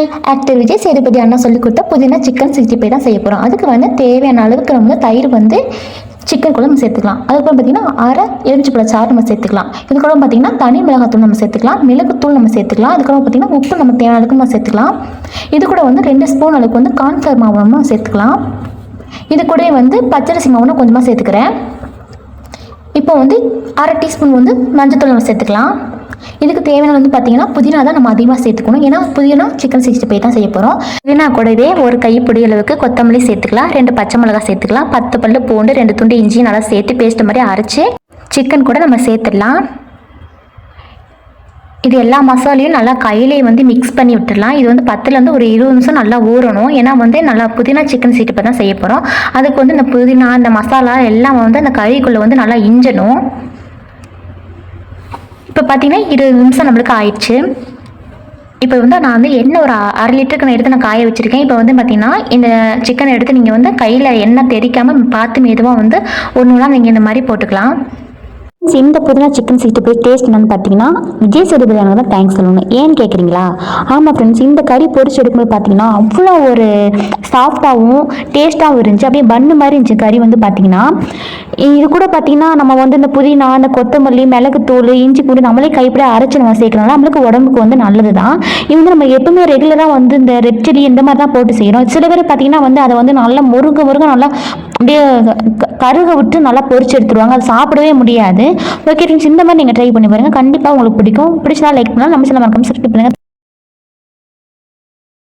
Hi actor Vijay Sethupathi அண்ணா சொல்லி கொடுத்த புதினா சிக்கன் சிக்ஸ்டி ஃபைவ் தான் செய்ய போகிறோம் அதுக்கு வந்து தேவையான அளவுக்கு நம்ம வந்து தயிர் வந்து சிக்கன் கூட நம்ம சேர்த்துக்கலாம் அதுக்கப்புறம் பார்த்தீங்கன்னா அரை எலுமிச்சப்பழ சாறு நம்ம சேர்த்துக்கலாம். இதுக்கப்புறம் பார்த்தீங்கன்னா தனி மிளகாத்தூள் நம்ம சேர்த்துக்கலாம். மிளகுத்தூள் நம்ம சேர்த்துக்கலாம். அதுக்கப்புறம் பார்த்தீங்கன்னா உப்பு நம்ம தேவையான அளவுக்கு நம்ம சேர்த்துக்கலாம். இது கூட வந்து ரெண்டு ஸ்பூன் அளவுக்கு வந்து கார்ன்ஃப்ளவர் மாவு நம்ம சேர்த்துக்கலாம். இது கூட வந்து பச்சரிசி மாவு கொஞ்சமாக சேர்த்துக்கிறேன். இப்போ வந்து அரை டீஸ்பூன் வந்து மஞ்சள் தூள் நம்ம சேர்த்துக்கலாம். இதுக்கு தேவையான வந்து பார்த்தீங்கன்னா புதினா தான் நம்ம அதிகமாக சேர்த்துக்கணும். ஏன்னா புதினா சிக்கன் சிக்ஸ்டி ஃபைவ் தான் செய்ய போகிறோம் புதினா கூடவே ஒரு கைப்பிடி அளவுக்கு கொத்தமல்லி சேர்த்துக்கலாம். ரெண்டு பச்சை மிளகாய் சேர்த்துக்கலாம். பத்து பல்லு பூண்டு ரெண்டு துண்டு இஞ்சி நல்லா சேர்த்து பேஸ்ட் மாதிரி அரைச்சி சிக்கன் கூட நம்ம சேர்த்துடலாம். இது எல்லா மசாலையும் நல்லா கையிலே வந்து மிக்ஸ் பண்ணி விட்டுடலாம். இது வந்து பத்துலேருந்து ஒரு இருபது நிமிஷம் நல்லா ஊறணும். ஏன்னா வந்து நல்லா புதினா சிக்கன் சீட்டு தான் செய்ய போகிறோம் அதுக்கு வந்து இந்த புதினா இந்த மசாலா எல்லாம் வந்து அந்த கறிக்குள்ளே வந்து நல்லா இஞ்சணும். இப்போ பார்த்தீங்கன்னா இருபது நிமிஷம் நம்மளுக்கு ஆயிடுச்சு. இப்போ வந்து நான் வந்து எண்ணெய் ஒரு அரை லிட்டருக்கு நான் எடுத்து நான் காய வச்சுருக்கேன். இப்போ வந்து பார்த்தீங்கன்னா இந்த சிக்கனை எடுத்து நீங்கள் வந்து கையில் எண்ணெய் தெரிக்காமல் பார்த்து மெதுவாக வந்து ஒன்று ஒன்றா நீங்கள் இந்த மாதிரி போட்டுக்கலாம். இந்த புதினா சிக்கன் சிக்ஸ்டி ஃபைவ் டேஸ்ட் என்னன்னு பார்த்தீங்கன்னா விஜய் சேதுபதி தான் தேங்க்ஸ் சொல்லணும். ஏன்னு கேட்குறீங்களா ஆமாம் ஃப்ரெண்ட்ஸ் இந்த கறி பொரிச்சு எடுக்கும்போது பார்த்தீங்கன்னா அவ்வளோ ஒரு சாஃப்டாகவும் டேஸ்ட்டாகவும் இருந்துச்சு. அப்படியே பன்னு மாதிரி இருந்துச்சு கறி வந்து பார்த்தீங்கன்னா. இது கூட பார்த்தீங்கன்னா நம்ம வந்து இந்த புதினா இந்த கொத்தமல்லி மிளகுத்தூள் இஞ்சி பூண்டு நம்மளே கைப்பட அரைச்சி நம்ம சேர்க்கறனால நம்மளுக்கு உடம்புக்கு வந்து நல்லது தான். இது வந்து நம்ம எப்பவுமே ரெகுலராக வந்து இந்த ரெட் செடி இந்த மாதிரி தான் போட்டு செய்கிறோம் சில பேர் பார்த்தீங்கன்னா வந்து அதை வந்து நல்லா முருக முருங்க நல்லா அப்படியே க- கருக விட்டு நல்லா பொரிச்சு எடுத்துருவாங்க. அது சாப்பிடவே முடியாது. ஓகே ஃப்ரெண்ட்ஸ் இந்த மாதிரி நீங்கள் ட்ரை பண்ணி பாருங்கள் கண்டிப்பாக உங்களுக்கு பிடிக்கும். பிடிச்சா லைக் பண்ணால் நம்ம சில மறக்காமல் சப்ஸ்கிரைப் பண்ணுங்கள்